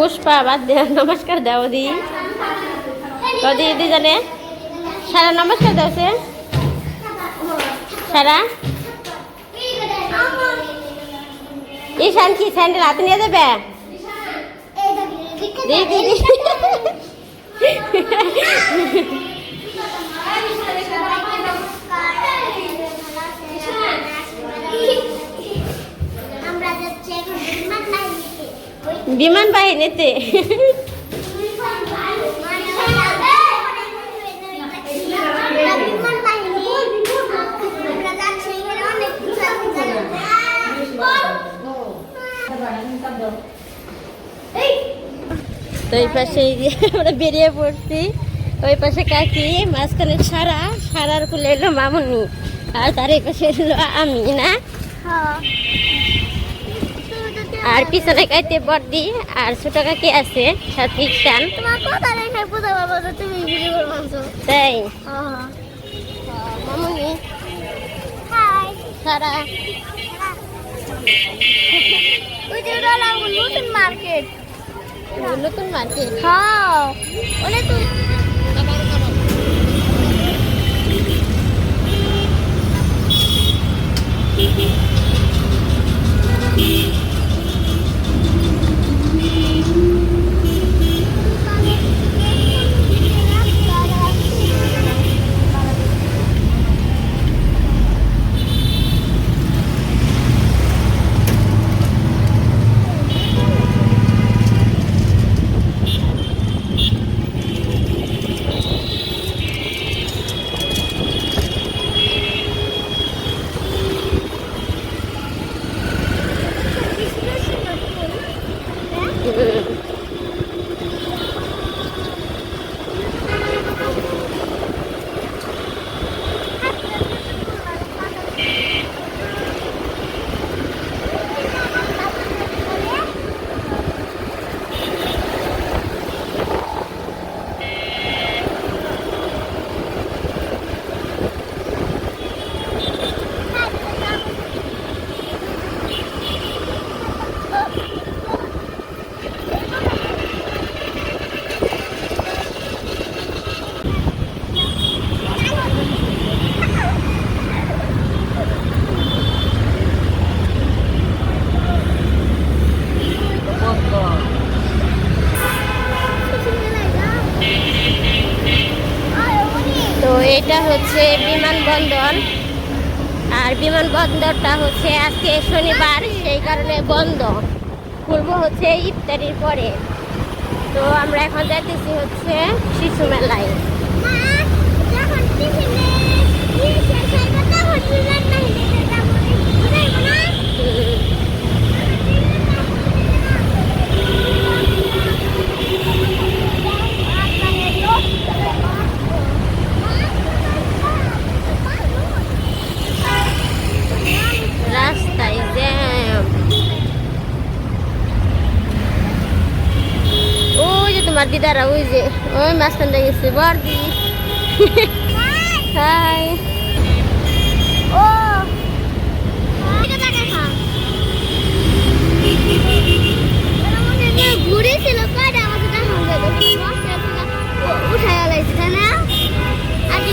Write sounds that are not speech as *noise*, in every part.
পুষ্পা বাদ দে নমস্কার দাও দি দি দি জানে সারা নমস্কার দাও সে সারা ঈশান কি স্যান্ডেল হাতে নিয়ে দেবে দি দি দি আমরা যাচ্ছি এখন বিমান বাহিনীতে বিমান বাহিনীতে আমরা বিমান বাহিনী আমরা যাচ্ছি এখানে অনেক কিছু আছে তো। এই আমরা বেরিয়ে পড়ছি। ওই পাশে কাকি, মাঝখানে সারা। সারার কুলে এলো মামুনি। আর তার এই পাশে এলো আমি, না? আর পিছনে কাইতে বর্দি আর ছোট কাকি আছে সাথে টান তোমার কথা বুঝতে পারব যে তুমি ভিডিও করছ তাই? হ্যাঁ মামুনি। হাই সারা। ওই যে হলো নতুন মার্কেট নতুন মার্কেট হ্যাঁ। ওটা তো তো এটা হচ্ছে বিমানবন্দর আর বিমানবন্দরটা হচ্ছে আজকে শনিবার, সেই কারণে বন্ধ। খুলবো হচ্ছে ইফতারির পরে। তো আমরা এখন যাইতেছি হচ্ছে শিশু মেলায় মা যখন টিফিনে দিয়ে শেষ হইবে তখন বিমান বাহিনীতে যাব বুঝাইবো না রাস্তায় জ্যাম ওই যে তোমার দিদারা ওই যে ওই মাঝখানটা গেছে বর্দি হাই ও ঘুরেছিল কয়টা আমাকে যাবে উঠায় লাইছে না আগে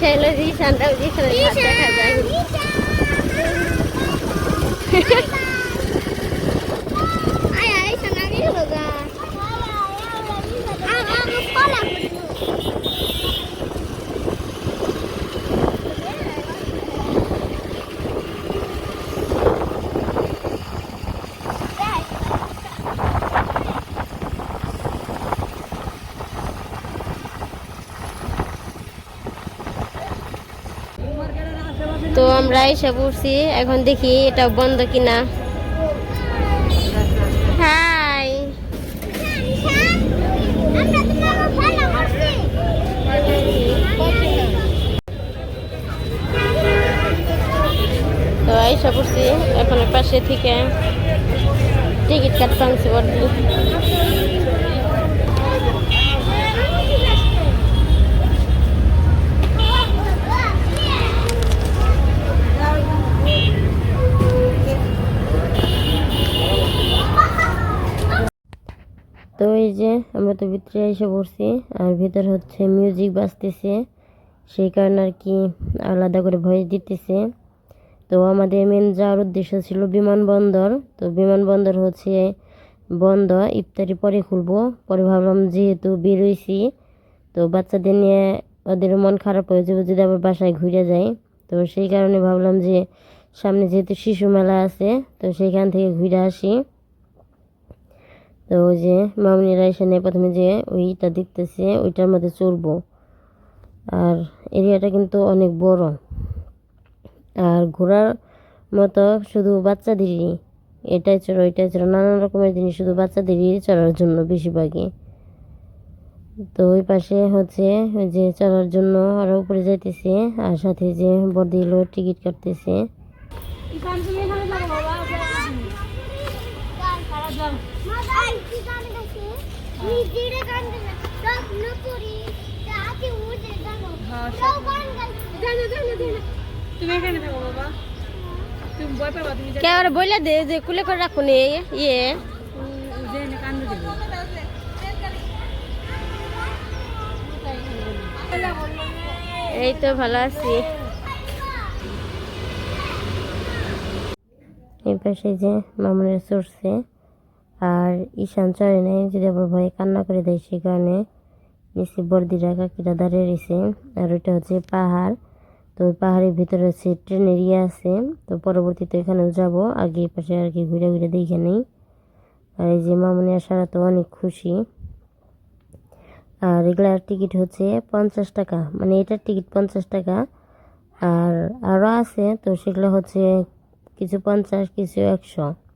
সামনে রিক্সা এলো আমরা এসে পড়ছি। এখন দেখি এটা বন্ধ কিনা। হাই। তো এসে পড়ছি, এখন পাশে থেকে টিকিট কাটতে আনছি বর্দি যে আমরা তো ভিতরে এসে পড়ছি, আর ভিতর হচ্ছে মিউজিক বাজতেছে। সেই কারণে আর কি আলাদা করে ভয়েস দিতেছে। তো আমাদের মেন যাওয়ার উদ্দেশ্য ছিল বিমানবন্দর। তো বিমানবন্দর হচ্ছে বন্ধ, ইফতারি পরে খুলবো। পরে ভাবলাম যেহেতু বেরোইছি তো বাচ্চাদের নিয়ে ওদের মন খারাপ হয়ে যাবে যদি আবার বাসায় ঘুরে যায় তো সেই কারণে ভাবলাম যে সামনে যেহেতু শিশু মেলা আছে, তো সেইখান থেকে ঘুরে আসি। তো ওই যে মামনিরা এখানে প্রথমে যে ওইটা দেখতেছে, ওইটার মধ্যে চড়বো। আর এরিয়াটা কিন্তু অনেক বড়। আর ঘোরার মতো শুধু বাচ্চাদেরই, এটাই চড়ো, ওইটাই চড়ো, নানান রকমের জিনিস শুধু বাচ্চাদেরই চড়ার জন্য বেশিরভাগই। তো ওই পাশে হচ্ছে ওই যে চড়ার জন্য আরও উপরে যাইতেছে, আর সাথে যে বদিলো টিকিট কাটতেছে। কে আর বইলা দে যে কুলে করে রাখুন ইয়ে। যে কান্দে দেবে এই তো ভালো আছি। এই পাশে যে মামুনের চড়ছে। আর ঈশান চড়ে নেই যদি আবার ভয়ে কান্না করে দেয়, সে কারণে নিচে বর্দিরা কাকিরা দাঁড়িয়ে রয়েছে। আর ওইটা হচ্ছে পাহাড়। তো ওই পাহাড়ের ভিতরে হচ্ছে ট্রেন এরিয়া আছে। তো পরবর্তীতে এখানেও যাব। আগে পাশে আর কি ঘুরে ঘুরে দেখে নেই। আর এই যে মামুনি আসারা তো অনেক খুশি। আর এগুলার টিকিট হচ্ছে পঞ্চাশ টাকা। মানে এটার টিকিট পঞ্চাশ টাকা। আর আরও আছে। তো সেগুলো হচ্ছে কিছু পঞ্চাশ, কিছু একশো।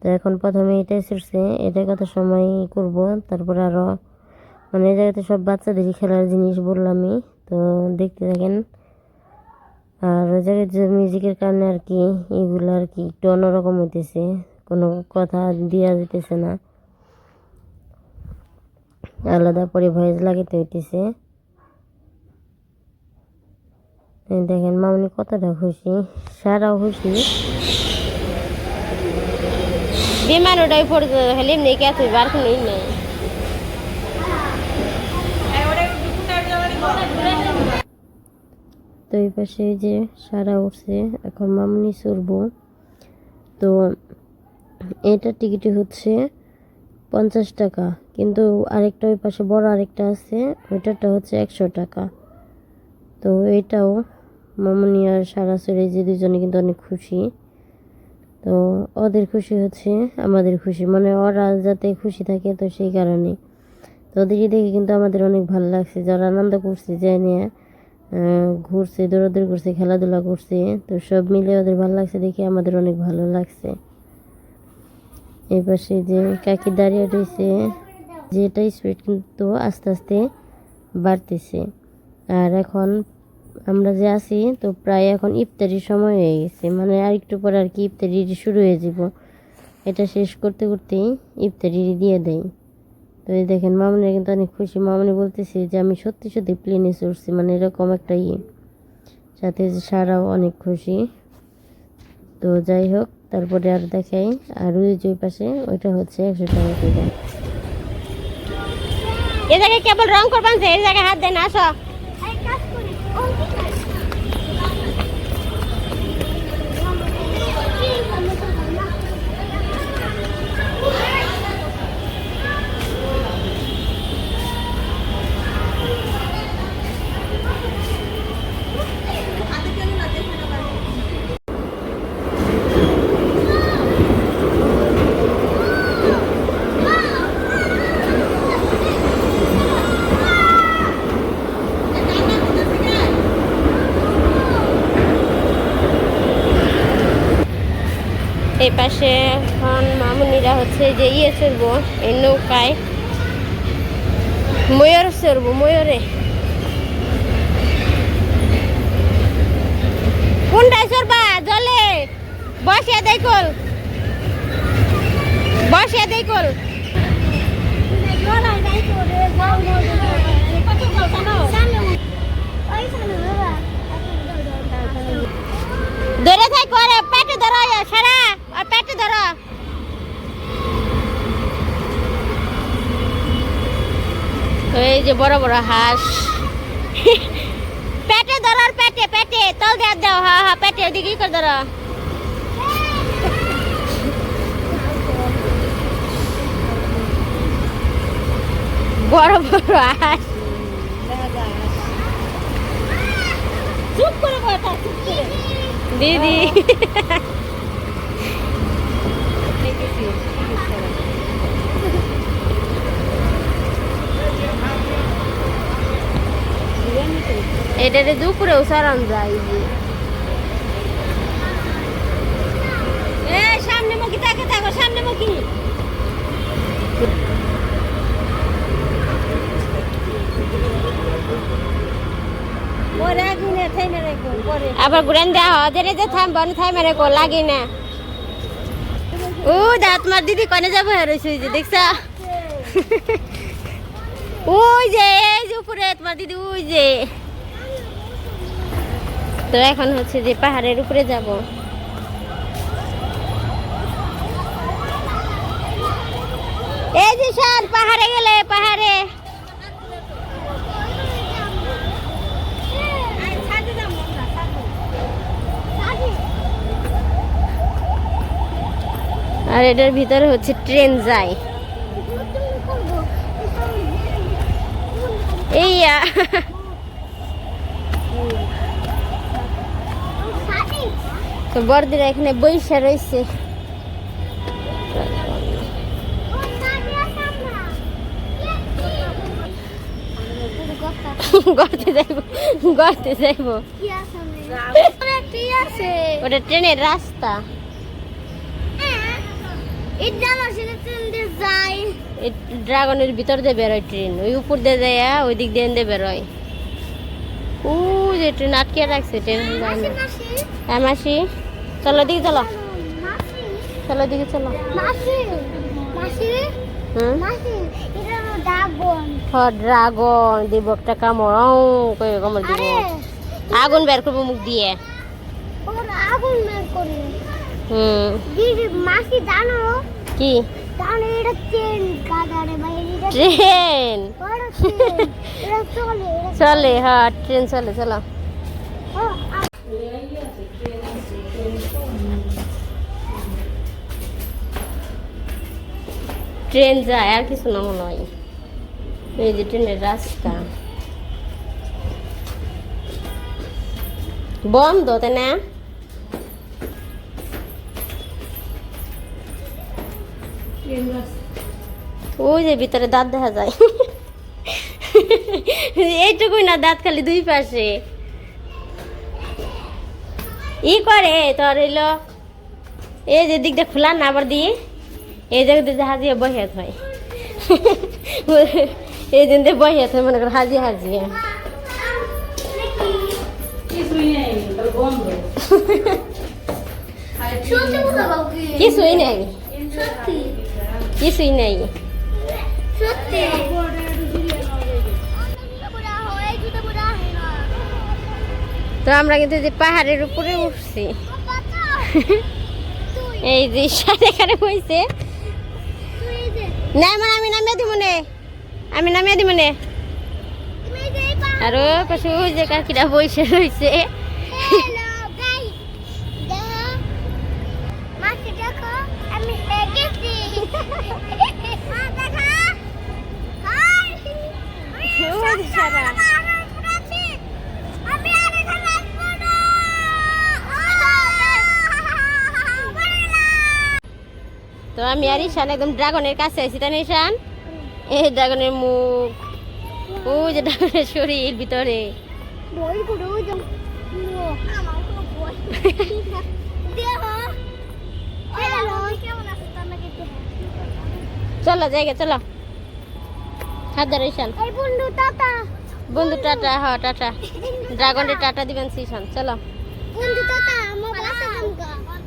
তো এখন প্রথমে এটাই এসেছে এটা কত সময় করব? তারপর আরও মানে এই জায়গাতে সব বাচ্চাদেরই খেলার জিনিস বললামই, তো দেখতে থাকেন। আর ওই জায়গায় যে মিউজিকের কারণে আর কি, এগুলো আর কি একটু অন্যরকম হইতেছে, কোনো কথা দেওয়া যেতেছে না। আলাদা করে ভয়েস লাগাতে হইতেছে। দেখেন, মামনি কতটা খুশি, সারাও খুশি। বিমান ওটাই পড়ছে খালি এমনি কে আছে বার কোনো নেই তো এই পাশে যে সারা উঠছে এখন মামনি চড়বো তো এটার টিকিট হচ্ছে পঞ্চাশ টাকা, কিন্তু আরেকটা ওই পাশে বড় আরেকটা আছে, ওইটারটা হচ্ছে একশো টাকা। তো এটাও মামনি আর সারা চড়ে যে দুজনে কিন্তু অনেক খুশি। তো ওদের খুশি হচ্ছে, আমাদের খুশি। মানে ওরা যাতে খুশি থাকে তো সেই কারণে তো ওদেরকে দেখে কিন্তু আমাদের অনেক ভালো লাগছে। যারা আনন্দ করছে, যে নিয়ে ঘুরছে, দৌড়াদৌড়ি করছে, খেলাধুলা করছে, তো সব মিলে ওদের ভালো লাগছে দেখে, আমাদের অনেক ভালো লাগছে। এই পাশে যে কাকি দাঁড়িয়ে রয়েছে, যেটা স্পিড কিন্তু আস্তে আস্তে বাড়তেছে। আর এখন আমরা যে আছি, তো প্রায় এখন ইফতারির সময় হয়ে গেছে। মানে আর একটু পর আর কি ইফতারি শুরু হয়ে যাব। এটা শেষ করতে করতেই ইফতারি দিয়ে দেয় তো এই দেখেন, মামনি কিন্তু অনেক খুশি। মামনি বলতেছে যে, আমি সত্যি সত্যি প্লেনে চড়ছি। মানে এরকম একটা ইয়ে। সাথে যে সারাও অনেক খুশি। তো যাই হোক, তারপরে আর দেখাই। আর ওই যে পাশে, ওইটা হচ্ছে একশো টাকা করে এ জায়গায় কেবল রং করবান এই জায়গায় হাত দেন, আসো। পাশে এখন মামুনিরা হচ্ছে যে ইয়ে চড়বো, এই নৌকায়। ময়ূর চড়বো, ময়ূরে। চড়বা, জলে। বসিয়া দেখল বসিয়া দেখল ধরে থাই করে পেটে ধরো সারা। আর পেটে ধরো। তো এই যে বড় বড় হাঁস। পেটে ধরো আর পেটে পেটে তল দেওয়া দাও হা হা পেটে ওদিকে করে ধরো। বড় বড় হাঁস। চুপ করে কথা চুপ করে। দিদি। *laughs* এটারে দুপুরেও সারান যায় যে। এ সামনে মুখি তাকে থাকো সামনে মুখি। আবার ঘুরেন দেওয়া হদের যে থামে রেখো লাগে না। ও দা তোমার দিদি, কনে যাব? রয়েছে যে, দেখছা? *laughs* ওই যে, এই যে উপরে তোমার দিদি, ওই যে। তো এখন হচ্ছে যে পাহাড়ের উপরে যাব। এই যে স্যার পাহাড়ে গেলে, পাহাড়ে। আর এটার ভিতরে হচ্ছে ট্রেন যায়। এই তো বড়দিরা এখানে বৈশা রয়েছে গড়তে যাইব গড়তে যাইব। ওটা ট্রেনের রাস্তা। ড্রাগনের ভিতর দিয়ে বেরোয় ট্রেন ওই উপর দিয়ে যায় ওই দিক দিয়ে দিয়ে বেরোয়। ও যে ট্রেন আটকে রাখছে ট্রেন না হ্যাঁ মাসি চলো দিকে চলো। চলো দিকে চলো ড্রাগন দিব একটা কামড় কই কামড় দিব। আগুন বের করব মুখ দিয়ে। আগুন বের করে হুম মাসি জানো কি জানো এটা ট্রেন কাদারে এটা চলে হ্যাঁ ট্রেন চলে চলো ট্রেন যায় আর কিছু না মনে হয় এই যে ট্রেনের রাস্তা বন্ধ তাই না ওই যে ভিতরে দাঁত দেখা যায়। এইটুকুই না দাঁত খালি দুই পাশে। ই করে তোর এলো। এই যে দিকটা খোলা না আবার দিয়ে। এই যে হাজিয়ে বসে হয় এই দিন দিয়ে বসে হয় মনে করো হাজিয়ে হাজিয়ে। কিছুই নেই। সত্যি? কিছুই নেই। সত্যি? তো আমরা কিন্তু যে পাহাড়ের উপরে উঠছি। এই যে সাথে এখানে হয়েছে না মানে আমি নামিয়ে দিব নে। আমি নামিয়ে দিব নে। আরও ওই যে কাকিরা বসে রয়েছে তো আমি আর ঈশান একদম ড্রাগনের কাছে আছি তাই না ঈশান? এই ড্রাগনের মুখ। ওই যে ড্রাগনের শরীর ভিতরে। চলো জায়গা চলো। হাত ধরে ঈশান। এই বন্ধু টাটা। বন্ধু টাটা হ্যাঁ টাটা। ড্রাগনের টাটা দিবেন ঈশান। চলো। বন্ধু টাটা আমার বাসা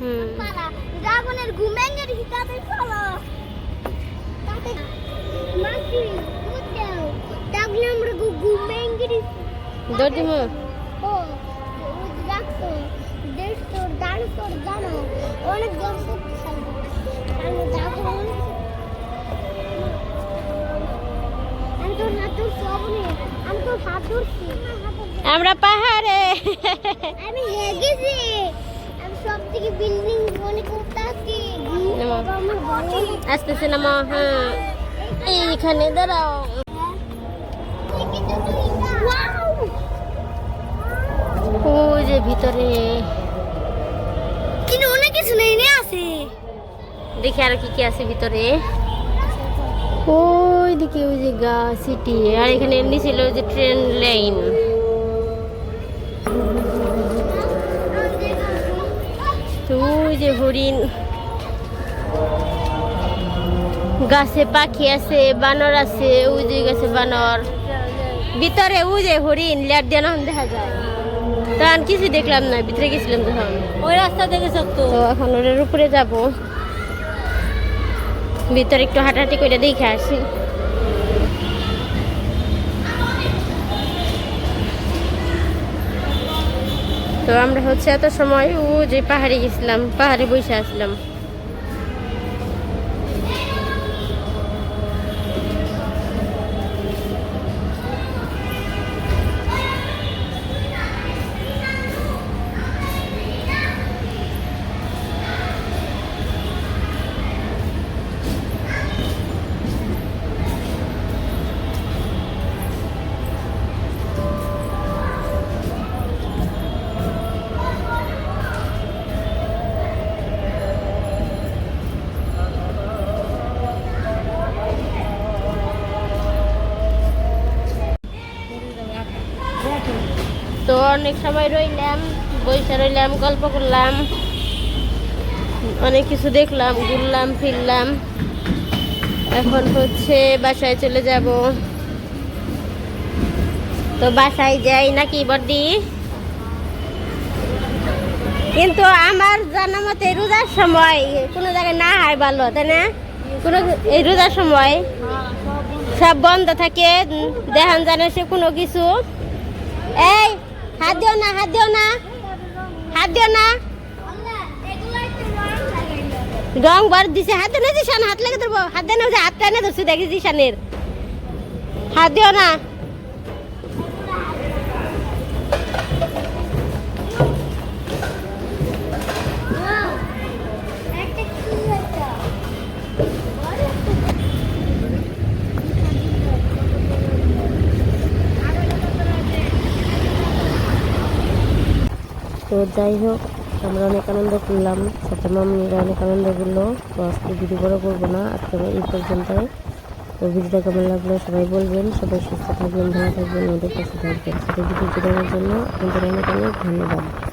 হুম। ড্রাগনের ঘুমেঙ্গে দিছি তাতে চলো। তাতে মাসি ড্রাগন আমরা ঘুমেঙ্গে দিছি দৌড় দিমু। ও রাখতো দেড়শো দেড়শো জানো অনেক দর্শক আমরা পাহাড়ে। আমি হেগেছি আমি সব থেকে বিল্ডিং মনে করতে আসছি নেমো। আমার ভালো আসতেছে না মা হ্যাঁ। এইখানে দাঁড়াও। ওই যে ভিতরে। কিন্তু অনেক কিছু নেই নে আছে। দেখি আর কি কি আছে ভিতরে। ওই দিকে ওই যে গা সিটি আর এখানে এমনি ছিল ওই যে ট্রেন লাইন তো ওই যে হরিণ। গাছে পাখি আছে বানর আছে ওই যে গাছে বানর। ভিতরে ওই যে হরিণ লেট দিয়ে না দেখা যায়। তখন কিছু দেখলাম না ভিতরে গেছিলাম তখন। ওই রাস্তা থেকে তো এখন ওটার উপরে যাব। ভিতরে একটু হাঁটাহাঁটি করে দেখে আসি। তো আমরা হচ্ছে এত সময় ও যে পাহাড়ে গেছিলাম পাহাড়ে বসে আসলাম অনেক সময় রইলাম বসে রইলাম, গল্প করলাম, অনেক কিছু দেখলাম, ঘুরলাম, ফিরলাম। এখন হচ্ছে বাসায় চলে যাব। তো বাসায় যাই নাকি বডি কিন্তু আমার জানা মতে রোজার সময় কোনো জায়গায় না হয় ভালো, তাই না? কোনো এই রোজার সময় সব বন্ধ থাকে দেখান জানে সে কোনো কিছু। এই হাত দিও না, হাত দিও না। হাত দিও না। রং বার দিছে, হাত না জিসান হাত লাগে ধরবো। হাত দেন হাত টানে ধরছি, দেখি জিসানের হাত দিও না। যাই হোক, আমরা অনেক আনন্দ করলাম। সাথে মামনিরা অনেক আনন্দ করল। তো আজকে ভিডিও বড় করব না, আজকে এই পর্যন্তই। তো ভিডিওটা কেমন লাগল সবাই বলবেন। সবাই সুস্থ থাকবেন, ভালো থাকবেন, আমাদের কাছে থাকবেন। সাথে ভিডিও জন্য আপনাদের অনেক অনেক ধন্যবাদ।